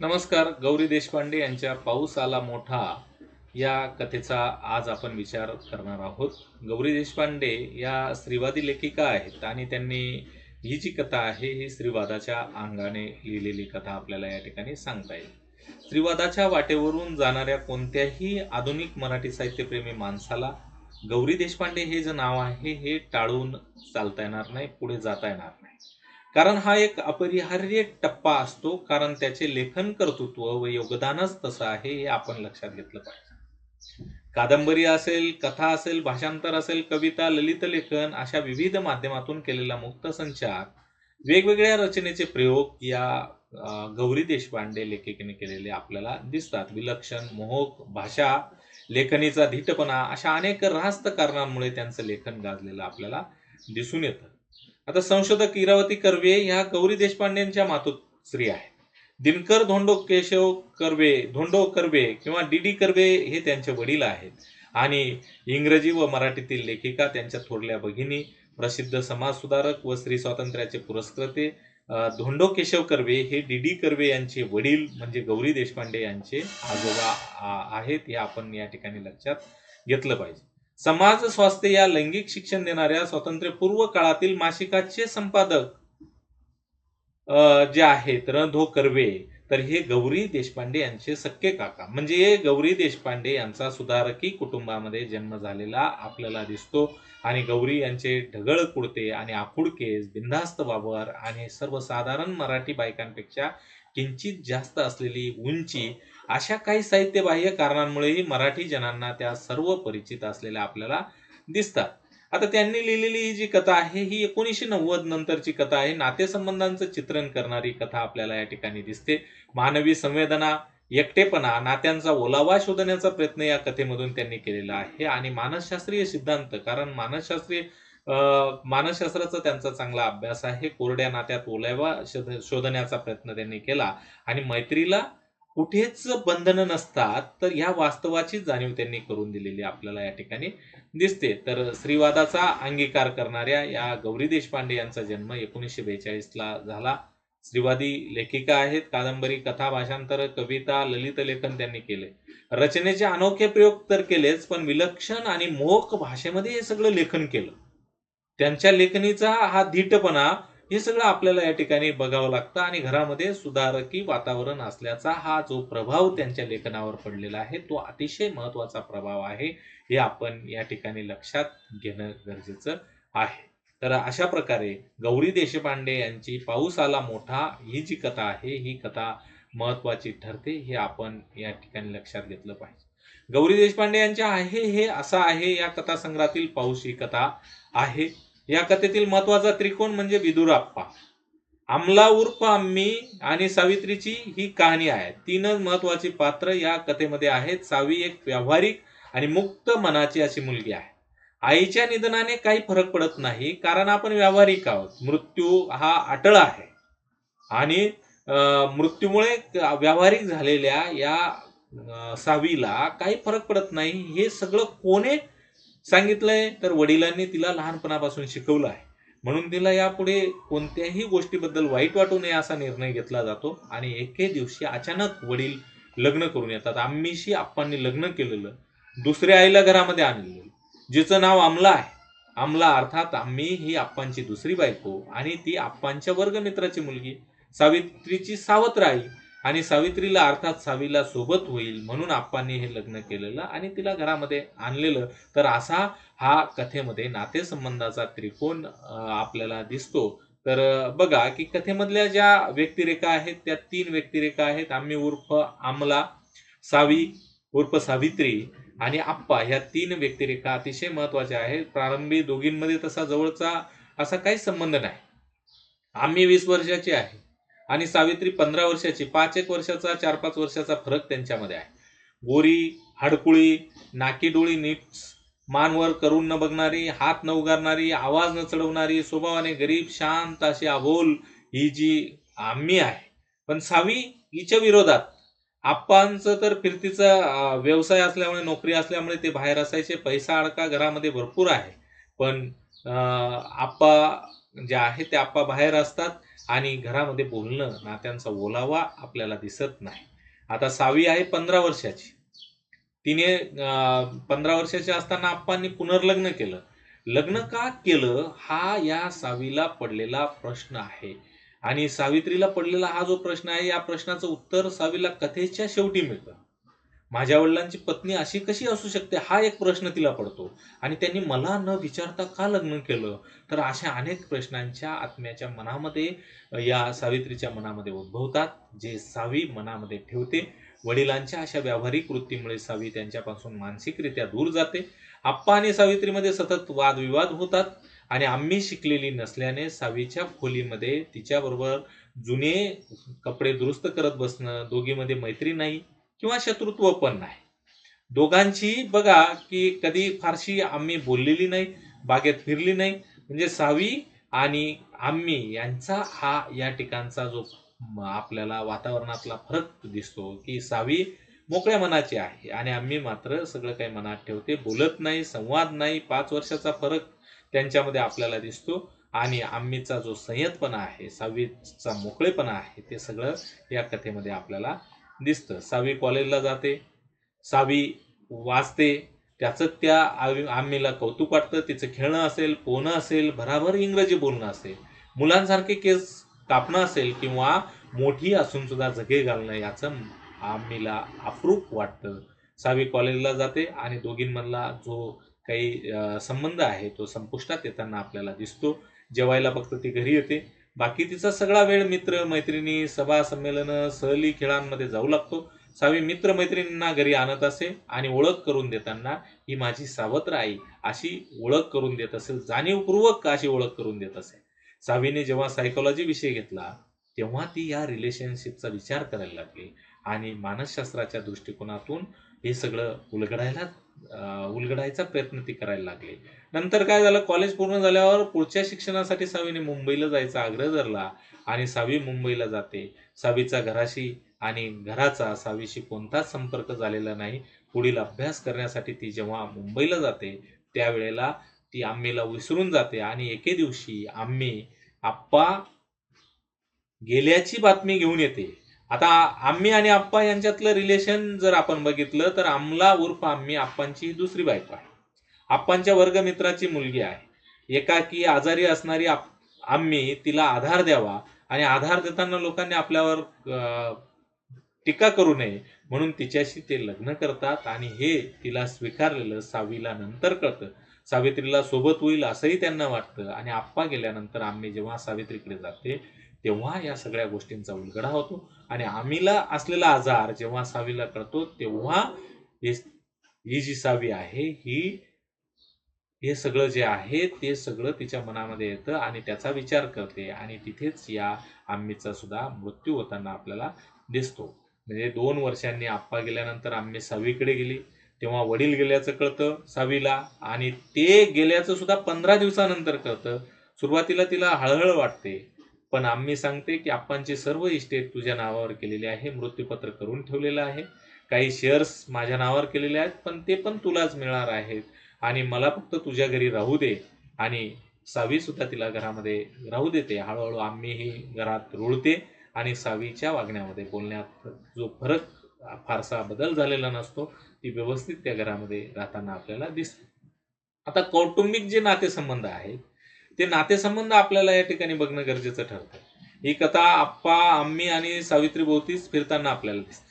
नमस्कार गौरी देशपांडे यांच्या पाऊस आला मोठा या कथेचा आज आपण विचार करणार आहोत. गौरी देशपांडे या स्त्रीवादी लेखिका आहेत आणि त्यांनी ही जी कथा आहे ही स्त्रीवादाच्या अंगाने लिहिलेली कथा आपल्याला या ठिकाणी सांगता येईल. स्त्रीवादाच्या वाटेवरून जाणाऱ्या कोणत्याही आधुनिक मराठी साहित्यप्रेमी माणसाला गौरी देशपांडे हे जे नाव आहे हे टाळून चालता येणार नाही पुढे जाता येणार कारण हा एक अपरिहार्य टप्पा असतो कारण त्याचे लेखन कर्तृत्व व योगदानच तसं आहे हे आपण लक्षात घेतलं पाहिजे. कादंबरी असेल कथा असेल भाषांतर असेल कविता ललित लेखन अशा विविध माध्यमातून केलेला मुक्त संचार वेगवेगळ्या रचनेचे प्रयोग या गौरी देशपांडे लेखिकेने केलेले आपल्याला दिसतात. विलक्षण मोहक भाषा लेखनीचा धीटपणा अशा अनेक रास्त कारणांमुळे त्यांचं लेखन गाजलेलं आपल्याला दिसून येतं. आता संशोधक इरावती कर्वे ह्या गौरी देशपांडेंच्या मातोश्री आहेत. दिनकर धोंडो केशव कर्वे धोंडो कर्वे किंवा डी डी कर्वे हे त्यांचे वडील आहेत. आणि इंग्रजी व मराठीतील लेखिका त्यांच्या थोरल्या भगिनी प्रसिद्ध समाजसुधारक व स्त्री स्वातंत्र्याचे पुरस्कृते धोंडो केशव कर्वे हे डी डी कर्वे यांचे वडील म्हणजे गौरी देशपांडे यांचे आजोबा आहेत. हे आपण या ठिकाणी लक्षात घेतलं पाहिजे. समाज स्वास्थ्य या लैंगिक शिक्षण देणाऱ्या स्वातंत्र्यपूर्व काळातील मासिकाचे संपादक जे आहेत रणधो कर्वे तर हे गौरी देशपांडे यांचे सक्के काका. म्हणजे गौरी देशपांडे यांचा सुधारकी कुटुंबामध्ये जन्म झालेला आपल्याला दिसतो. आणि गौरी यांचे ढगळ कुडते आणि आखूड केस बिंधास्त वावर आणि सर्वसाधारण मराठी बायकांपेक्षा किंचित जास्त असलेली उंची अशा काही साहित्यबाह्य कारणांमुळेही मराठी जनांना त्या सर्व परिचित असलेल्या आपल्याला दिसतात. आता त्यांनी लिहिलेली ही जी कथा आहे ही एकोणीसशे नव्वद नंतरची कथा आहे. नातेसंबंधांचं चित्रण करणारी कथा आपल्याला या ठिकाणी दिसते. मानवी संवेदना एकटेपणा नात्यांचा ओलावा शोधण्याचा प्रयत्न या कथेमधून त्यांनी केलेला आहे. आणि मानसशास्त्रीय सिद्धांत कारण मानसशास्त्रीय मानसशास्त्राचा त्यांचा चांगला अभ्यास आहे. कोरड्या नात्यात ओलावा शोध- शोधण्याचा प्रयत्न त्यांनी केला. आणि मैत्रीला कुठेच बंधनं नसतात तर ह्या वास्तवाची जाणीव त्यांनी करून दिलेली आपल्याला या ठिकाणी दिसते. तर स्त्रीवादाचा अंगीकार करणाऱ्या या गौरी देशपांडे यांचा जन्म एकोणीसशे बेचाळीसला झाला. स्त्रीवादी लेखिका आहेत कादंबरी कथा भाषांतर कविता ललित लेखन त्यांनी केले. रचनेचे अनोखे प्रयोग तर केलेच पण विलक्षण आणि मोहक भाषेमध्ये हे सगळं लेखन केलं. त्यांच्या लेखनीचा हा धीटपणा हे सगळं आपल्याला या ठिकाणी बघावं लागतं आणि घरामध्ये सुधारकी वातावरण असल्याचा हा जो प्रभाव त्यांच्या लेखनावर पडलेला आहे तो अतिशय महत्त्वाचा प्रभाव आहे हे आपण या ठिकाणी लक्षात घेणं गरजेचं आहे. तर अशा प्रकारे गौरी देशपांडे यांची पाऊस आला मोठा ही जी कथा आहे ही कथा महत्वाची ठरते हे आपण या ठिकाणी लक्षात घेतलं पाहिजे. गौरी देशपांडे यांच्या आहे हे असं आहे या कथासंग्रहातील पाऊस ही कथा आहे. या कथेतील महत्त्वाचा त्रिकोण म्हणजे विदुराप्पा. आमला उर्फ आम्मी आणि सावित्रीची ही कहाणी आहे. तीनच महत्वाची पात्र या कथेमध्ये आहेत. सावी एक व्यावहारिक आणि मुक्त मनाची अशी मुलगी आहे. आईच्या निधनाने काही फरक पडत नाही कारण आपण व्यावहारिक आहोत. मृत्यू हा अटळ आहे. आणि मृत्यूमुळे व्यावहारिक झालेल्या या सावीला काही फरक पडत नाही. हे सगळं कोणे सांगितलंय तर वडिलांनी तिला लहानपणापासून शिकवलं आहे. म्हणून तिला यापुढे कोणत्याही गोष्टीबद्दल वाईट वाटू नये असा निर्णय घेतला जातो आणि एके दिवशी अचानक वडील लग्न करून येतात. आम्मीशी आप्पांनी लग्न केलेलं दुसऱ्या आईला घरामध्ये आणलेलं जिचं नाव अमला आहे. अमला अर्थात आम्ही ही आप्पांची दुसरी बायको आणि ती आप्पांच्या वर्गमित्राची मुलगी सावित्रीची सावत्र आई. आणि सावित्रीला अर्थात सावीला सोबत होईल म्हणून आप्पांनी हे लग्न केलेलं आणि तिला घरामध्ये आणलेलं. तर असा हा कथेमध्ये नातेसंबंधाचा त्रिकोण आपल्याला दिसतो. तर बघा की कथेमधल्या ज्या व्यक्तिरेखा आहेत त्या तीन व्यक्तिरेखा आहेत. आम्ही उर्फ आमला सावी उर्फ सावित्री आणि आप्पा ह्या तीन व्यक्तिरेखा अतिशय महत्त्वाच्या आहेत. प्रारंभी दोघींमध्ये तसा जवळचा असा काही संबंध नाही. आम्ही वीस वर्षाची आहे. आणि सावित्री पंधरा वर्षाची पाच एक वर्षाचा चार पाच वर्षाचा फरक त्यांच्यामध्ये आहे. गोरी हडकुळी नाकी डोळी नीट मानवर करून न बघणारी हात न उगारणारी आवाज न चढवणारी स्वभावाने गरीब शांत अशी अबोल ही जी आम्ही आहे. पण सावी हिच्या विरोधात आप्पांचं तर फिरतीचा व्यवसाय असल्यामुळे नोकरी असल्यामुळे ते बाहेर असायचे पैसा अडका घरामध्ये भरपूर आहे. पण आप्पा जे आहे ते आप्पा बाहेर असतात. आणि घरामध्ये बोलणं नात्यांचा ओलावा आपल्याला दिसत नाही. आता सावी आहे पंधरा वर्षाची. तिने पंधरा वर्षाची असताना आप्पांनी पुनर्लग्न केलं. लग्न का केलं हा या सावीला पडलेला प्रश्न आहे. आणि सावित्रीला पडलेला हा जो प्रश्न आहे या प्रश्नाचं उत्तर सावीला कथेच्या शेवटी मिळतं. माझ्या वडिलांची पत्नी अशी कशी असू शकते? हा एक प्रश्न तिला पडतो. आणि त्यांनी मला न विचारता का लग्न केलं? तर अशा अनेक प्रश्नांच्या आत्म्याच्या मनामध्ये या सावित्रीच्या मनामध्ये उद्भवतात जे सावी मनामध्ये ठेवते. वडिलांच्या अशा व्यावहारिक वृत्तीमुळे सावी त्यांच्यापासून मानसिकरित्या दूर जाते. आप्पा आणि सावित्रीमध्ये सतत वादविवाद होतात आणि आम्ही शिकलेली नसल्याने सावीच्या खोलीमध्ये तिच्याबरोबर जुने कपडे दुरुस्त करत बसणं दोघीमध्ये मैत्री नाही. किंवा शत्रुत्व पण नाही. दोघांची बघा की कधी फारशी आम्ही बोललेली नाही बागेत फिरली नाही. म्हणजे सावी आणि आम्ही यांचा हा या ठिकाणचा जो आपल्याला वातावरणातला फरक दिसतो की सावी मोकळ्या मनाची आहे आणि आम्ही मात्र सगळं काही मनात ठेवते बोलत नाही संवाद नाही पाच वर्षाचा फरक त्यांच्यामध्ये आपल्याला दिसतो. आणि आम्हीचा जो संयतपणा आहे सावीचा मोकळेपणा आहे ते सगळं या कथेमध्ये आपल्याला दिसतं. सावी कॉलेजला जाते सावी वाचते. त्याचं त्या आवी- आम्हीला कौतुक वाटतं. तिचं खेळणं असेल पोहणं असेल भराभर इंग्रजी बोलणं असेल मुलांसारखे केस कापणं असेल किंवा मोठी असून सुद्धा जगे घालणं याचं आम्हीला अप्रूप वाटतं. सावी कॉलेजला जाते आणि दोघींमधला जो काही संबंध आहे तो संपुष्टात येताना आपल्याला दिसतो. जेवायला फक्त ती घरी येते. बाकी तिचा सगळा वेळ मित्र मैत्रिणी सभा संमेलनं सहली खेळांमध्ये जाऊ लागतो. सावी मित्र मैत्रिणींना घरी आणत असे आणि ओळख करून देताना ही माझी सावत्र आई अशी ओळख करून देत असेल जाणीवपूर्वक अशी ओळख करून देत असे. सावीने जेव्हा सायकोलॉजी विषय घेतला तेव्हा ती या रिलेशनशिपचा विचार करायला लागली. आणि मानसशास्त्राच्या दृष्टिकोनातून हे सगळं उलगडायला उलगडायचा प्रयत्न ती करायला लागली. नंतर काय झालं? कॉलेज पूर्ण झाल्यावर पुढच्या शिक्षणासाठी सावीने मुंबईला जायचा आग्रह धरला आणि सावी मुंबईला जाते. सावीचा घराशी आणि घराचा सावीशी कोणताच संपर्क झालेला नाही. पुढील अभ्यास करण्यासाठी ती जेव्हा मुंबईला जाते त्यावेळेला ती आम्मीला विसरून जाते आणि एके दिवशी आम्ही आप्पा गेल्याची बातमी घेऊन येते. आता आम्ही आणि आप्पा यांच्यातलं रिलेशन जर आपण बघितलं तर आमला उर्फ आम्ही आप्पांची दुसरी बायको आहे. आप्पांच्या वर्गमित्राची मुलगी आहे. एकाकी आजारी असणारी आप- आम्ही तिला आधार द्यावा आणि आधार देताना लोकांनी आपल्यावर टीका करू नये म्हणून तिच्याशी ते लग्न करतात आणि हे तिला स्वीकारलेलं सावीला नंतर कळतं. सावित्रीला सोबत होईल असंही त्यांना वाटतं आणि आप्पा गेल्यानंतर आम्ही जेव्हा सावित्रीकडे जाते तेव्हा या सगळ्या गोष्टींचा उलगडा होतो. आणि आम्हीला असलेला आजार जेव्हा सावीला कळतो तेव्हा ही जी सावी आहे ही हे सगळं जे आहे ते सगळं तिच्या मनामध्ये येतं आणि त्याचा विचार करते. आणि तिथेच या आम्मीचा सुद्धा मृत्यू होताना आपल्याला दिसतो. म्हणजे दोन वर्षांनी आप्पा गेल्यानंतर आम्ही सावीकडे गेली. तेव्हा वडील गेल्याचं कळतं सावीला आणि ते गेल्याचं सुद्धा पंधरा दिवसानंतर कळतं. सुरुवातीला तिला हळहळ वाटते. पण आम्ही सांगते की आप्पांचे सर्व इस्टेट तुझ्या नावावर केलेली आहे मृत्यूपत्र करून ठेवलेलं आहे. काही शेअर्स माझ्या नावावर केलेले आहेत पण ते पण तुलाच मिळणार आहेत. आणि मला फक्त तुझ्या घरी राहू दे आणि सावी सुद्धा तिला घरामध्ये राहू देते. हळूहळू आम्हीही घरात रुळते आणि सावीच्या वागण्यामध्ये बोलण्यात जो फरक फारसा बदल झालेला नसतो ती व्यवस्थित त्या घरामध्ये राहताना आपल्याला दिसते. आता कौटुंबिक जे नातेसंबंध आहेत ते नातेसंबंध आपल्याला या ठिकाणी बघणं गरजेचं ठरतं. ही कथा आप्पा आम्मी आणि सावित्री भोवतीच फिरताना आपल्याला दिसते.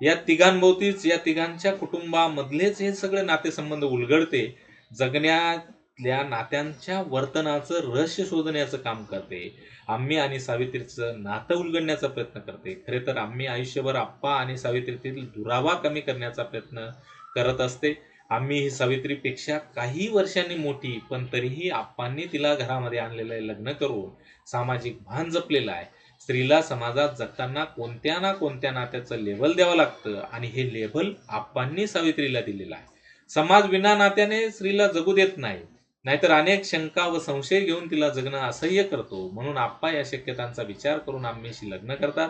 या तिघांभोवतीच या तिघांच्या कुटुंबामधलेच हे सगळे नातेसंबंध उलगडते जगण्यातल्या नात्यांच्या वर्तनाचं रहस्य शोधण्याचं काम करते आम्ही आणि सावित्रीचं नातं उलगडण्याचा प्रयत्न करते. खरे तर आम्ही आयुष्यभर आप्पा आणि सावित्रीतील दुरावा कमी करण्याचा प्रयत्न करत असते. आम्ही ही सावित्रीपेक्षा काही वर्षांनी मोठी पण तरीही आप्पांनी तिला घरामध्ये आणलेलं आहे लग्न करून सामाजिक भान जपलेलं आहे. स्त्रीला समाजात जगताना कोणत्या ना कोणत्या नात्याचं लेबल द्यावं लागतं आणि हे लेबल आप्पांनी सावित्रीला दिलेलं आहे. समाज विना नात्याने स्त्रीला जगू देत नाही. नाहीतर अनेक शंका व संशय घेऊन तिला जगणं असह्य करतो. म्हणून आप्पा या शक्यतांचा विचार करून आम्हीशी लग्न करतात.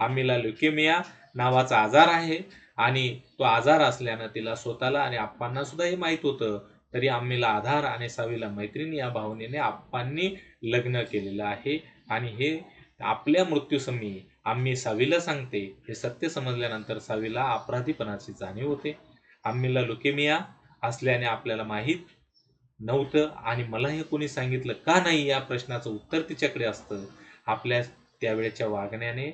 आम्हीला ल्युकेमिया नावाचा आजार आहे. आणि तो आजार असल्यानं तिला स्वतःला आणि आप्पांना सुद्धा हे माहीत होतं. तरी आम्हीला आधार आणि सावीला मैत्रिणी या भावनेने आप्पांनी लग्न केलेलं आहे. आणि हे आपल्या मृत्यूसमी आम्ही सावीला सांगते. हे सत्य समजल्यानंतर सावीला अपराधीपणाची जाणीव होते. आम्हीला लुकेमिया असल्याने आपल्याला माहीत नव्हतं. आणि मला हे कोणी सांगितलं का नाही? या प्रश्नाचं उत्तर तिच्याकडे असतं. आपल्या त्यावेळेच्या वागण्याने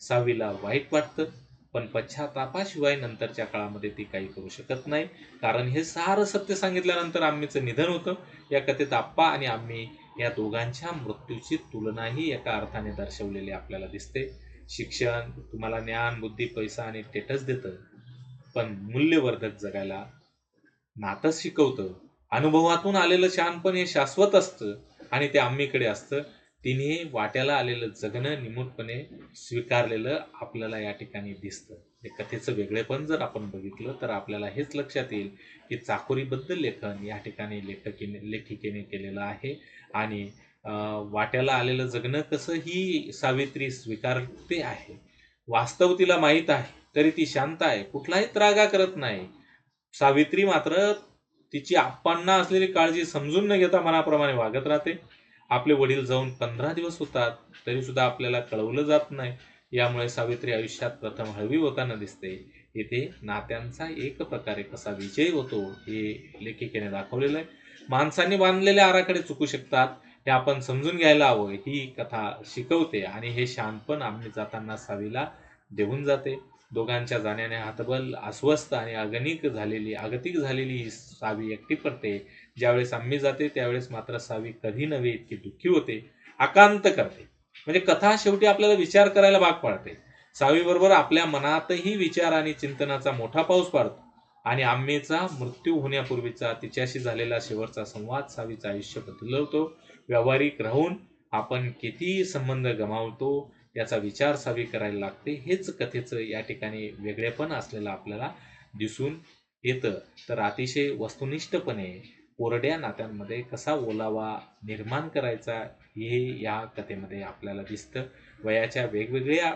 सावीला वाईट वाटतं. पण पश्चातापाशिवाय नंतरच्या काळामध्ये ती काही करू शकत नाही. कारण हे सारं सत्य सांगितल्यानंतर आम्हीचं निधन होतं. या कथेत आप्पा आणि आम्ही या दोघांच्या मृत्यूची तुलनाही एका अर्थाने दर्शवलेली आपल्याला दिसते. शिक्षण तुम्हाला ज्ञान बुद्धी पैसा आणि स्टेटस देतं. पण मूल्यवर्धक जगायला नातंच शिकवतं. अनुभवातून आलेलं शहाणपण हे शाश्वत असतं आणि ते आम्हीकडे असतं. तिने वाट्याला आलेलं जगणं निमूटपणे स्वीकारलेलं आपल्याला या ठिकाणी दिसतं. हे कथेचं वेगळेपण जर आपण बघितलं तर आपल्याला हेच लक्षात येईल की चाकोरीबद्दल लेखन या ठिकाणी लेखकीने लेखिकेने केलेलं आहे. आणि वाट्याला आलेलं जगणं कसं ही सावित्री स्वीकारते आहे. वास्तव तिला माहीत आहे तरी ती शांत आहे कुठलाही त्रागा करत नाही. सावित्री मात्र तिची आप्पांना असलेली काळजी समजून न घेता मनाप्रमाणे वागत राहते. आपले वडील जाऊन पंधरा दिवस होतात तरी सुद्धा आपल्याला कळवलं जात नाही. यामुळे सावित्री आयुष्यात प्रथम हळवी होताना दिसते. येथे नात्यांचा एक प्रकारे कसा विजय होतो हे लेखिकेने दाखवलेलं आहे. माणसांनी बांधलेले आराखडे चुकू शकतात हे आपण समजून घ्यायला हवं. ही कथा शिकवते आणि हे शानपण आम्ही जाताना सावीला देऊन जाते. दोघांच्या जाण्याने हातबल अस्वस्थ आणि अगणिक झालेली अगतिक झालेली ही सावी एकटी पडते. ज्यावेळेस आम्ही जाते त्यावेळेस मात्र सावी कधी नव्हे इतकी दुःखी होते आकांत करते. म्हणजे कथा शेवटी आपल्याला विचार करायला भाग पाडते. सावीबरोबर आपल्या मनातही विचार आणि चिंतनाचा मोठा पाऊस पाडतो. आणि आम्मेचा मृत्यू होण्यापूर्वीचा तिच्याशी झालेला शेवटचा संवाद सावीचं आयुष्य बदलवतो. व्यावहारिक राहून आपण किती संबंध गमावतो याचा विचार सावी करायला लागते. हेच कथेचं या ठिकाणी वेगळेपण असलेलं आपल्याला दिसून येतं. तर अतिशय वस्तुनिष्ठपणे कोरड्या नात्यांमध्ये कसा ओलावा निर्माण करायचा हे या कथेमध्ये आपल्याला दिसतं. वयाच्या वेगवेगळ्या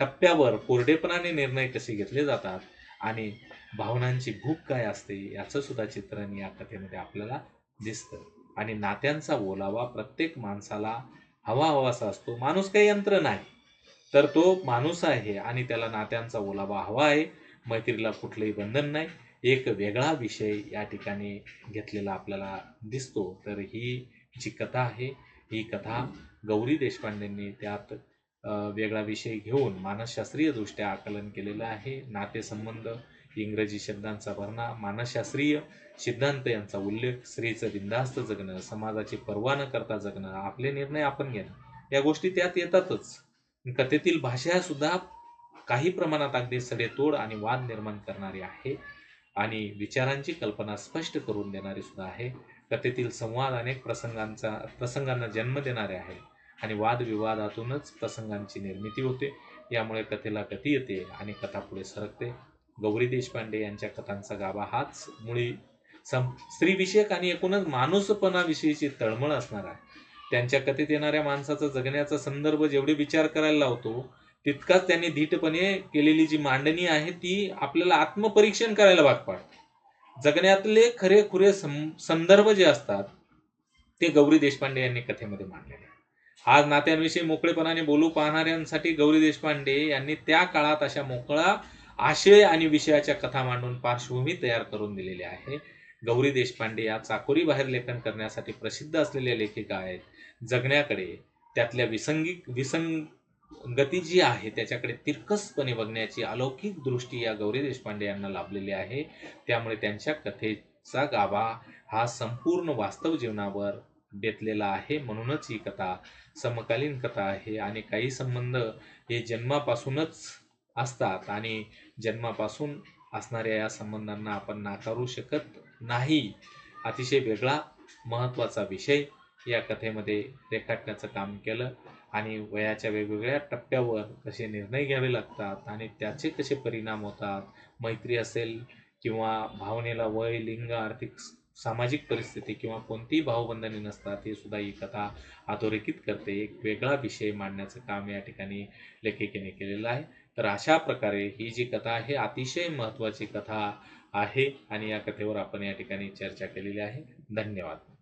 टप्प्यावर कोरडेपणाने निर्णय कसे घेतले जातात आणि भावनांची भूक काय असते याचं सुद्धा चित्रण या कथेमध्ये आपल्याला दिसतं. आणि नात्यांचा ओलावा प्रत्येक माणसाला हवा हवासा असतो. माणूस काही यंत्र नाही. तर तो माणूस आहे आणि त्याला नात्यांचा ओलावा हवा आहे. मैत्रीला कुठलंही बंधन नाही. एक वेगळा विषय या ठिकाणी घेतलेला आपल्याला दिसतो. तर ही जी कथा आहे ही कथा गौरी देशपांडेंनी त्यात वेगळा विषय घेऊन मानसशास्त्रीयदृष्ट्या आकलन केलेलं आहे. नातेसंबंध इंग्रजी शब्दांचा भरणा मानसशास्त्रीय सिद्धांत यांचा उल्लेख स्त्रीचं बिंदास्त जगणं समाजाची पर्वा न करता जगणं आपले निर्णय आपण घेणं या गोष्टी त्यात येतातच. कथेतील भाषा सुद्धा काही प्रमाणात अगदी सडेतोड आणि वाद निर्माण करणारी आहे. आणि विचारांची कल्पना स्पष्ट करून देणारी सुद्धा आहे. कथेतील संवाद अनेक प्रसंगांचा प्रसंगांना जन्म देणारे आहे आणि वादविवादातूनच प्रसंगांची निर्मिती होते. यामुळे कथेला गती येते आणि कथा पुढे सरकते. गौरी देशपांडे यांच्या कथांचा गाभा हाच मुळी सं स्त्रीविषयक आणि एकूणच माणूसपणाविषयीची तळमळ असणार आहे. त्यांच्या कथेत येणाऱ्या माणसाचा जगण्याचा संदर्भ जेवढे विचार करायला लावतो तितकाच त्यांनी धीटपणे केलेली जी मांडणी आहे ती आपल्याला आत्मपरीक्षण करायला भाग पाडते. जगण्यातले खरे खुरे सं- संदर्भ जे असतात ते गौरी देशपांडे यांनी कथेमध्ये मांडलेले आज नात्यांविषयी मोकळेपणाने बोलू पाहणाऱ्यांसाठी गौरी देशपांडे यांनी त्या काळात अशा मोकळा आशय आणि विषयाच्या कथा मांडून पार्श्वभूमी तयार करून दिलेली आहे गौरी देशपांडे या चाकोरी बाहेर लेखन करण्यासाठी प्रसिद्ध असलेल्या लेखिका आहेत. जगण्याकडे त्यातल्या विसंगी विसंग गती जी आहे त्याच्याकडे तिरकसपणे बघण्याची अलौकिक दृष्टी या गौरी देशपांडे यांना लाभलेली आहे. त्यामुळे त्यांच्या कथेचा गाभा हा संपूर्ण वास्तव जीवनावर बेतलेला आहे. म्हणूनच ही कथा समकालीन कथा आहे आणि काही संबंध हे जन्मापासूनच असतात आणि जन्मापासून असणाऱ्या या संबंधांना आपण नाकारू शकत नाही. अतिशय वेगळा महत्त्वाचा विषय या कथेमध्ये रेखाटण्याचं काम केलं आणि वयाच्या वेगवेगळ्या टप्प्यावर कसे निर्णय घ्यावे लागतात आणि त्याचे कसे परिणाम होतात? मैत्री असेल किंवा भावनेला वय लिंग आर्थिक सामाजिक परिस्थिती किंवा कोणतीही भावबंधने नसतात हे सुद्धा ही कथा अधोरेखित करते. एक वेगळा विषय मांडण्याचं काम या ठिकाणी लेखिकेने केलेलं आहे. तर अशा प्रकारे ही जी कथा आहे अतिशय महत्त्वाची कथा आहे आणि या कथेवर आपण या ठिकाणी चर्चा केलेली आहे. धन्यवाद.